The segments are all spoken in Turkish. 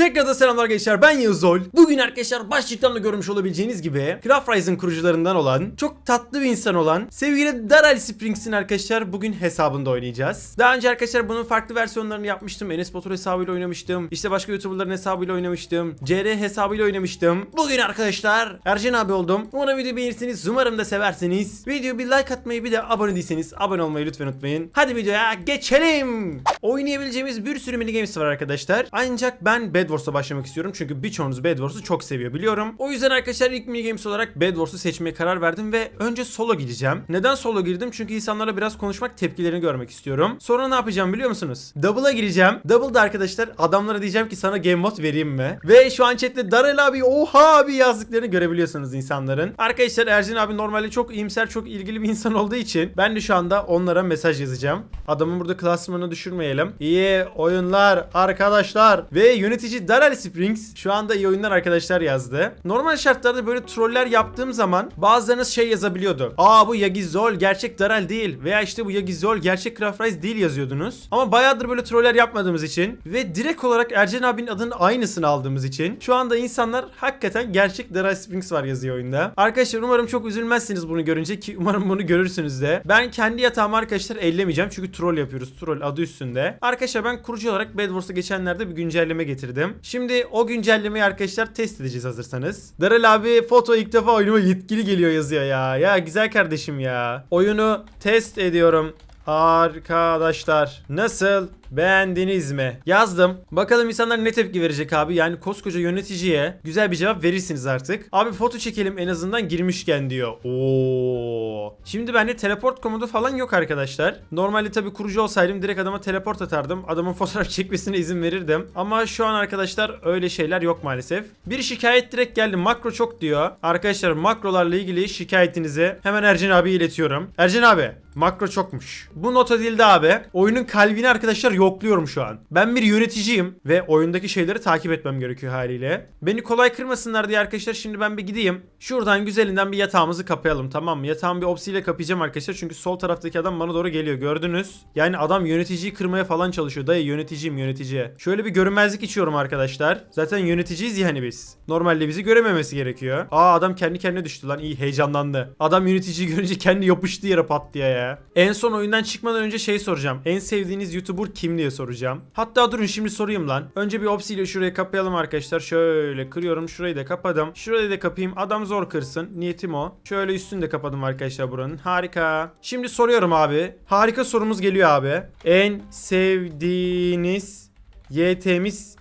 Tekrardan selamlar gençler ben Yağız Zol. Bugün arkadaşlar başlıktan da görmüş olabileceğiniz gibi Craft Rise'ın kurucularından olan çok tatlı bir insan olan sevgili Daryl Springs'in arkadaşlar bugün hesabında oynayacağız. Daha önce arkadaşlar bunun farklı versiyonlarını yapmıştım. Enes Batur hesabıyla oynamıştım. İşte başka YouTuber'ların hesabıyla oynamıştım. CR hesabıyla oynamıştım. Bugün arkadaşlar Ercan abi oldum. Umarım videoyu beğenirsiniz. Umarım da seversiniz. Videoyu bir like atmayı bir de abone değilseniz abone olmayı lütfen unutmayın. Hadi videoya geçelim. Oynayabileceğimiz bir sürü mini games var arkadaşlar. Ancak ben Bed Wars'a başlamak istiyorum çünkü birçoğunuz Bed Wars'u çok seviyor biliyorum. O yüzden arkadaşlar ilk mini games olarak Bed Wars'u seçmeye karar verdim ve önce solo gideceğim. Neden solo girdim? Çünkü insanlara biraz konuşmak, tepkilerini görmek istiyorum. Sonra ne yapacağım biliyor musunuz? Double'a gireceğim. Double'da arkadaşlar adamlara diyeceğim ki sana game mod vereyim mi? Ve şu an chatte Darel abi oha abi yazdıklarını görebiliyorsunuz insanların. Arkadaşlar Ercan abi normalde çok iyimser, çok ilgili bir insan olduğu için ben de şu anda onlara mesaj yazacağım. Adamın burada klasmanını düşürmeyelim. İyi oyunlar arkadaşlar ve yönetici Darrell Springs şu anda iyi oyunlar arkadaşlar yazdı. Normal şartlarda böyle troller yaptığım zaman bazılarınız şey yazabiliyordu. Aa bu Yagizol gerçek Darrell değil veya işte bu Yagizol gerçek Craft değil yazıyordunuz. Ama bayağıdır böyle troller yapmadığımız için ve direkt olarak Ercan abinin adının aynısını aldığımız için şu anda insanlar hakikaten gerçek Darrell Springs var yazıyor oyunda. Arkadaşlar umarım çok üzülmezsiniz bunu görünce ki umarım bunu görürsünüz de. Ben kendi yatağımı arkadaşlar ellemeyeceğim çünkü troll yapıyoruz. Troll adı üstünde. Arkadaşlar ben kurucu olarak Bed geçenlerde bir güncelleme getirdim. Şimdi o güncellemeyi arkadaşlar test edeceğiz hazırsanız. Darel abi foto ilk defa oyunuma yetkili geliyor yazıyor ya. Ya güzel kardeşim ya. Oyunu test ediyorum. Arkadaşlar nasıl beğendiniz mi? Yazdım. Bakalım insanlar ne tepki verecek abi. Yani koskoca yöneticiye güzel bir cevap verirsiniz artık. Abi foto çekelim en azından girmişken diyor. Oo. Şimdi bende teleport komodu falan yok arkadaşlar. Normalde tabii kurucu olsaydım direkt adama teleport atardım. Adamın fotoğraf çekmesine izin verirdim. Ama şu an arkadaşlar öyle şeyler yok maalesef. Bir şikayet direkt geldi. Makro çok diyor. Arkadaşlar makrolarla ilgili şikayetinizi hemen Ercan abi iletiyorum. Ercan abi makro çokmuş. Bu not edildi abi. Oyunun kalbini arkadaşlar yokluyorum şu an. Ben bir yöneticiyim ve oyundaki şeyleri takip etmem gerekiyor haliyle. Beni kolay kırmasınlar diye arkadaşlar şimdi ben bir gideyim. Şuradan güzelinden bir yatağımızı kapayalım tamam mı? Yatağımı bir opsiyle kapayacağım arkadaşlar çünkü sol taraftaki adam bana doğru geliyor gördünüz. Yani adam yöneticiyi kırmaya falan çalışıyor. Dayı yöneticiyim yöneticiye. Şöyle bir görünmezlik içiyorum arkadaşlar. Zaten yöneticiyiz ya hani biz. Normalde bizi görememesi gerekiyor. Aa adam kendi kendine düştü lan iyi heyecanlandı. Adam yöneticiyi görünce kendi yapıştı yere pat ya. En son oyundan çıkmadan önce şey soracağım. En sevdiğiniz YouTuber kim diye soracağım. Hatta durun şimdi sorayım lan. Önce bir opsiyle şurayı kapayalım arkadaşlar. Şöyle kırıyorum. Şurayı da kapadım. Şurayı da kapayım. Adam zor kırsın. Niyetim o. Şöyle üstünü de kapadım arkadaşlar buranın. Harika. Şimdi soruyorum abi. Harika sorumuz geliyor abi. En sevdiğiniz YT'miz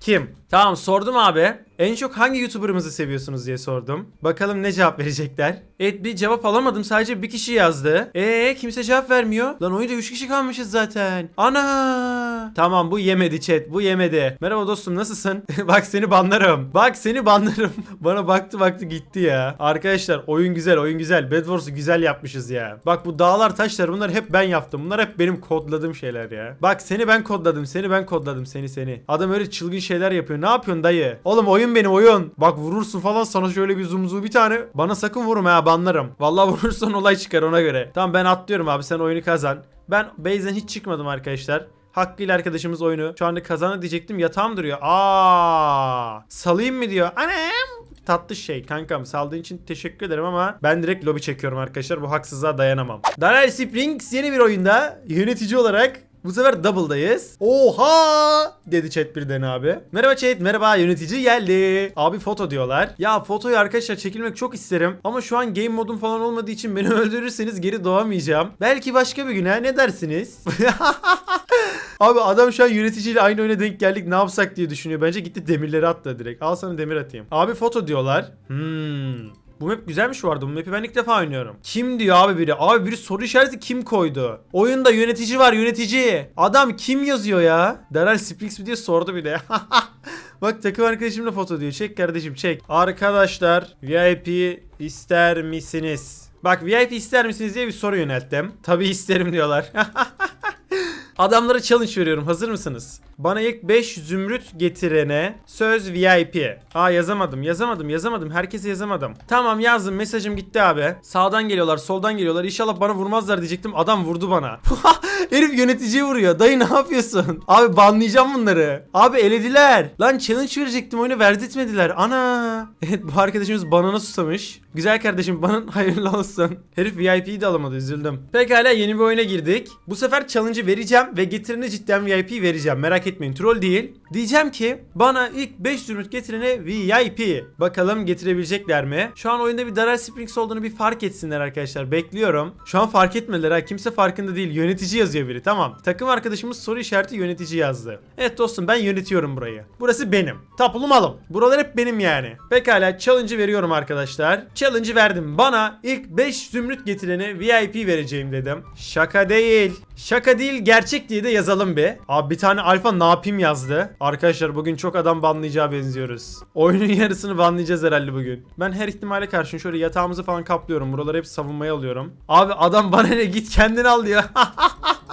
kim? Tamam sordum abi. En çok hangi YouTuber'ımızı seviyorsunuz diye sordum. Bakalım ne cevap verecekler. Evet bir cevap alamadım. Sadece bir kişi yazdı. Eee kimse cevap vermiyor. Lan oyunda 3 kişi kalmışız zaten. Ana. Tamam bu yemedi chat. Bu yemedi. Merhaba dostum nasılsın? Bak seni banlarım. Bak seni banlarım. Bana baktı baktı gitti ya. Arkadaşlar oyun güzel oyun güzel. Bed Wars'u güzel yapmışız ya. Bak bu dağlar taşlar bunlar hep ben yaptım. Bunlar hep benim kodladığım şeyler ya. Bak seni ben kodladım. Seni ben kodladım. Seni seni. Adam öyle çılgın şeyler yapıyor. Ne yapıyorsun dayı? Oğlum oyun benim oyun. Bak vurursun falan sana şöyle bir zoom bir tane. Bana sakın vurma ha banlarım. Vallahi vurursan olay çıkar ona göre. Tamam ben atlıyorum abi sen oyunu kazan. Ben base'den hiç çıkmadım arkadaşlar. Hakkıyla arkadaşımız oyunu şu anda kazandı diyecektim yatağım duruyor. Aa, salayım mı diyor. Anam tatlı şey kankam saldığın için teşekkür ederim ama ben direkt lobi çekiyorum arkadaşlar bu haksızlığa dayanamam. Daniel Springs yeni bir oyunda yönetici olarak bu sefer double'dayız. Oha dedi chat birden abi. Merhaba chat merhaba yönetici geldi. Abi foto diyorlar. Ya fotoyu arkadaşlar çekilmek çok isterim. Ama şu an game modum falan olmadığı için beni öldürürseniz geri doğamayacağım. Belki başka bir gün ha ne dersiniz? Abi adam şu an yöneticiyle aynı oyuna denk geldik ne yapsak diye düşünüyor. Bence gitti demirleri attı direkt. Al sana demir atayım. Abi foto diyorlar. Hmm. Bu map güzelmiş vardı. Bu map'i ben ilk defa oynuyorum. Kim diyor abi biri? Abi biri soru işareti kim koydu? Oyunda yönetici var yönetici. Adam kim yazıyor ya? Springs mi diye sordu bir de. Bak takım arkadaşımla foto diyor. Çek kardeşim çek. Arkadaşlar VIP ister misiniz? Bak VIP ister misiniz diye bir soru yönelttim. Tabi isterim diyorlar. Adamlara challenge veriyorum. Hazır mısınız? Bana ilk 5 zümrüt getirene söz VIP. Aa yazamadım, yazamadım, yazamadım. Herkese yazamadım. Tamam yazdım. Mesajım gitti abi. Sağdan geliyorlar, soldan geliyorlar. İnşallah bana vurmazlar diyecektim. Adam vurdu bana. Herif yöneticiye vuruyor. Dayı ne yapıyorsun? Abi banlayacağım bunları. Abi elediler. Lan challenge verecektim oyunu verdirtmediler. Ana. Evet bu arkadaşımız banana susamış. Güzel kardeşim banın hayırlı olsun. Herif VIP'yi de alamadı üzüldüm. Pekala yeni bir oyuna girdik. Bu sefer challenge'ı vereceğim ve getirene cidden VIP vereceğim. Merak etmeyin troll değil. Diyeceğim ki bana ilk 5 zümrüt getirene VIP. Bakalım getirebilecekler mi? Şu an oyunda bir Daryl Springs olduğunu bir fark etsinler arkadaşlar. Bekliyorum. Şu an fark etmediler ha. Kimse farkında değil. Yönetici yazıyor biri. Tamam. Takım arkadaşımız soru işareti yönetici yazdı. Evet dostum ben yönetiyorum burayı. Burası benim. Tapulu malım. Buralar hep benim yani. Pekala challenge'ı veriyorum arkadaşlar. Challenge'ı verdim. Bana ilk 5 zümrüt getirene VIP vereceğim dedim. Şaka değil. Şaka değil gerçek diye de yazalım bir. Abi bir tane alfa ne yapayım yazdı. Arkadaşlar bugün çok adam banlayacağı benziyoruz. Oyunun yarısını banlayacağız herhalde bugün. Ben her ihtimale karşın şöyle yatağımızı falan kaplıyorum. Buraları hep savunmaya alıyorum. Abi adam bana ne git kendin al diyor.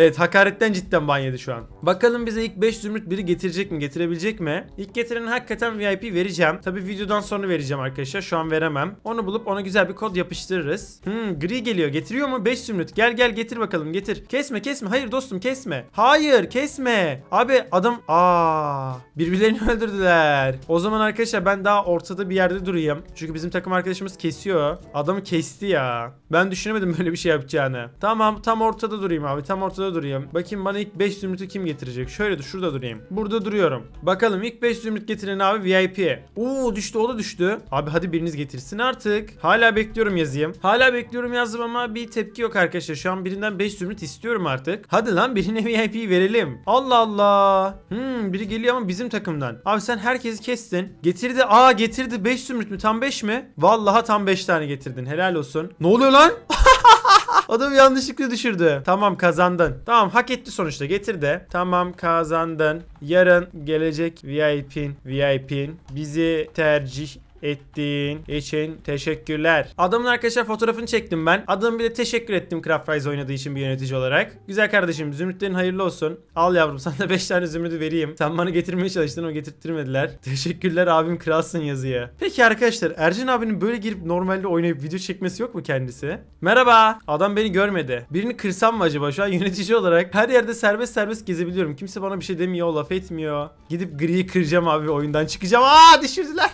Evet hakaretten cidden ban yedi şu an. Bakalım bize ilk 5 zümrüt biri getirecek mi getirebilecek mi? İlk getirenin hakikaten VIP vereceğim. Tabi videodan sonra vereceğim arkadaşlar şu an veremem. Onu bulup ona güzel bir kod yapıştırırız. Hmm gri geliyor getiriyor mu? 5 zümrüt gel gel getir bakalım getir. Kesme kesme hayır dostum kesme. Hayır kesme. Abi adam aa birbirlerini öldürdüler. O zaman arkadaşlar ben daha ortada bir yerde durayım. Çünkü bizim takım arkadaşımız kesiyor. Adamı kesti ya. Ben düşünemedim böyle bir şey yapacağını. Tamam tam ortada durayım abi tam ortada durayım. Bakayım bana ilk 5 zümrütü kim getirecek? Şöyle dur şurada durayım. Burada duruyorum. Bakalım ilk 5 zümrüt getiren abi VIP. Oo düştü o da düştü. Abi hadi biriniz getirsin artık. Hala bekliyorum yazayım. Hala bekliyorum yazdım ama bir tepki yok arkadaşlar. Şu an birinden 5 zümrüt istiyorum artık. Hadi lan birine VIP verelim. Allah Allah. Hmm biri geliyor ama bizim takımdan. Abi sen herkesi kestin. Getirdi. Aa getirdi 5 zümrüt mü? Tam 5 mi? Vallahi tam 5 tane getirdin. Helal olsun. Ne oluyor lan? Adam yanlışlıkla düşürdü. Tamam kazandın. Tamam hak etti sonuçta getir de. Tamam kazandın. Yarın gelecek VIP'in VIP'in bizi tercih ettiğin için teşekkürler. Adamın arkadaşlar fotoğrafını çektim ben. Adamı bir de teşekkür ettim Craft Rise oynadığı için bir yönetici olarak. Güzel kardeşim zümrütlerin hayırlı olsun. Al yavrum sana da 5 tane zümrütü vereyim. Sen bana getirmeye çalıştın o getirttirmediler. Teşekkürler abim kralsın yazıya. Peki arkadaşlar Ercan abinin böyle girip normalde oynayıp video çekmesi yok mu kendisi? Merhaba. Adam beni görmedi. Birini kırsam mı acaba? Şu an yönetici olarak her yerde serbest serbest gezebiliyorum. Kimse bana bir şey demiyor, laf etmiyor. Gidip griyi kıracağım abi oyundan çıkacağım. Aa düşürdüler.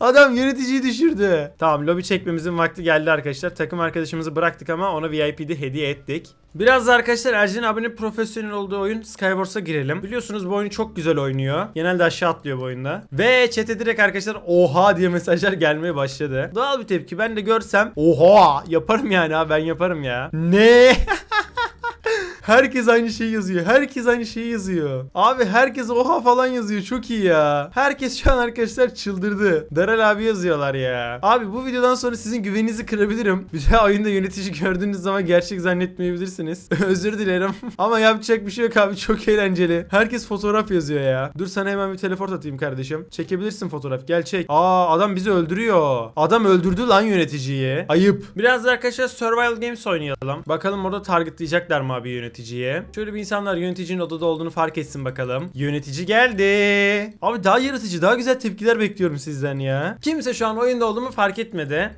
Adam yöneticiyi düşürdü. Tamam lobi çekmemizin vakti geldi arkadaşlar. Takım arkadaşımızı bıraktık ama ona VIP'de hediye ettik. Biraz da arkadaşlar Ercan abinin profesyonel olduğu oyun Skywars'a girelim. Biliyorsunuz bu oyunu çok güzel oynuyor. Genelde aşağı atlıyor bu oyunda. Ve chat'e direkt arkadaşlar oha diye mesajlar gelmeye başladı. Doğal bir tepki. Ben de görsem oha yaparım yani ha ben yaparım ya. Ne? Herkes aynı şeyi yazıyor. Herkes aynı şeyi yazıyor. Abi herkes oha falan yazıyor. Çok iyi ya. Herkes şu an arkadaşlar çıldırdı. Daral abi yazıyorlar ya. Abi bu videodan sonra sizin güveninizi kırabilirim. Bir de oyunda yönetici gördüğünüz zaman gerçek zannetmeyebilirsiniz. Özür dilerim. Ama yapacak bir şey yok abi. Çok eğlenceli. Herkes fotoğraf yazıyor ya. Dur sana hemen bir teleport atayım kardeşim. Çekebilirsin fotoğraf. Gel çek. Aa adam bizi öldürüyor. Adam öldürdü lan yöneticiyi. Ayıp. Biraz da arkadaşlar Survival Games oynayalım. Bakalım orada targetlayacaklar mı abi yöneticiyi? Şöyle bir insanlar yöneticinin odada olduğunu fark etsin bakalım. Yönetici geldi. Abi daha yaratıcı, daha güzel tepkiler bekliyorum sizden ya. Kimse şu an oyunda olduğumu fark etmedi.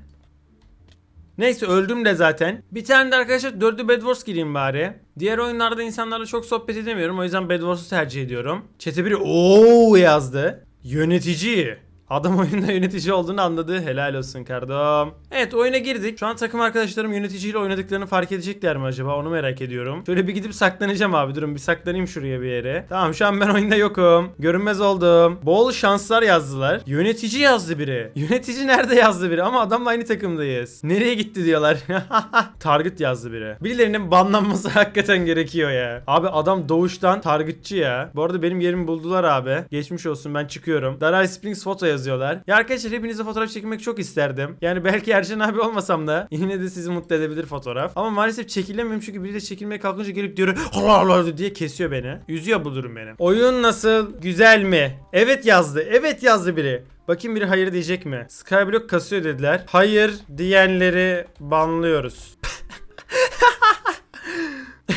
Neyse öldüm de zaten. Bir tane de arkadaşlar 4'lü Bed Wars gireyim bari. Diğer oyunlarda insanlarla çok sohbet edemiyorum. O yüzden Bed Wars'u tercih ediyorum. Çete biri ooo yazdı. Yönetici. Adam oyunda yönetici olduğunu anladı. Helal olsun kardeşim. Evet oyuna girdik. Şu an takım arkadaşlarım yöneticiyle oynadıklarını fark edecekler mi acaba? Onu merak ediyorum. Şöyle bir gidip saklanacağım abi. Durun bir saklanayım şuraya bir yere. Tamam şu an ben oyunda yokum. Görünmez oldum. Bol şanslar yazdılar. Yönetici yazdı biri. Yönetici nerede yazdı biri? Ama adamla aynı takımdayız. Nereye gitti diyorlar. Target yazdı biri. Birilerinin banlanması hakikaten gerekiyor ya. Abi adam doğuştan targetçı ya. Bu arada benim yerimi buldular abi. Geçmiş olsun ben çıkıyorum. Daray Springs foto yazıyorlar. Ya arkadaşlar hepinize fotoğraf çekmek çok isterdim. Yani belki Ercan abi olmasam da yine de sizi mutlu edebilir fotoğraf. Ama maalesef çekilemiyorum çünkü biri de çekilmeye kalkınca gelip diyor Allah Allah diye kesiyor beni. Üzüyor bu durum beni. Oyun nasıl? Güzel mi? Evet yazdı. Evet yazdı biri. Bakayım biri hayır diyecek mi? Skyblock kasıyor dediler. Hayır diyenleri banlıyoruz.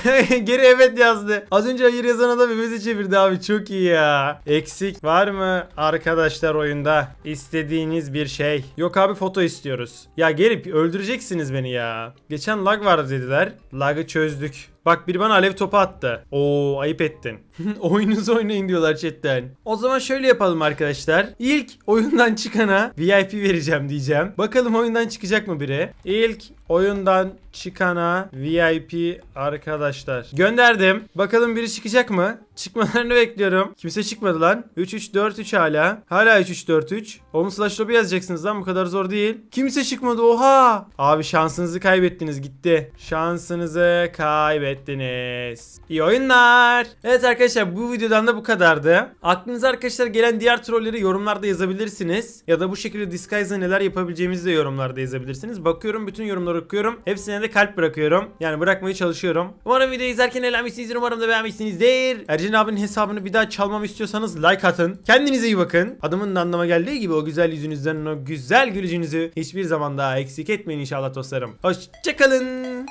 Geri evet yazdı. Az önce hayır yazan adam evese çevirdi abi. Çok iyi ya. Eksik var mı arkadaşlar oyunda? İstediğiniz bir şey. Yok abi foto istiyoruz. Ya gelip öldüreceksiniz beni ya. Geçen lag vardı dediler. Lag'ı çözdük. Bak biri bana alev topu attı. Oo ayıp ettin. Oyununuzu oynayın diyorlar chatten. O zaman şöyle yapalım arkadaşlar. İlk oyundan çıkana VIP vereceğim diyeceğim. Bakalım oyundan çıkacak mı biri? İlk oyundan çıkana VIP arkadaşlar. Gönderdim. Bakalım biri çıkacak mı? Çıkmalarını bekliyorum. Kimse çıkmadı lan. 3-3-4-3 hala. Hala 3-3-4-3. Oğlum slash lobby yazacaksınız lan bu kadar zor değil. Kimse çıkmadı oha. Abi şansınızı kaybettiniz gitti. Şansınızı kaybettiniz. İyi oyunlar. Evet arkadaşlar bu videodan da bu kadardı. Aklınıza arkadaşlar gelen diğer trolleri yorumlarda yazabilirsiniz. Ya da bu şekilde Disguise'da neler yapabileceğimizi de yorumlarda yazabilirsiniz. Bakıyorum bütün yorumları okuyorum. Hepsine de kalp bırakıyorum. Yani bırakmaya çalışıyorum. Umarım videoyu izlerken eğlenmişsinizdir. Umarım da beğenmişsinizdir. Ercan abinin hesabını bir daha çalmamı istiyorsanız like atın. Kendinize iyi bakın. Adımın da anlama geldiği gibi o güzel yüzünüzden o güzel gülücünüzü hiçbir zaman daha eksik etmeyin inşallah dostlarım. Hoşçakalın.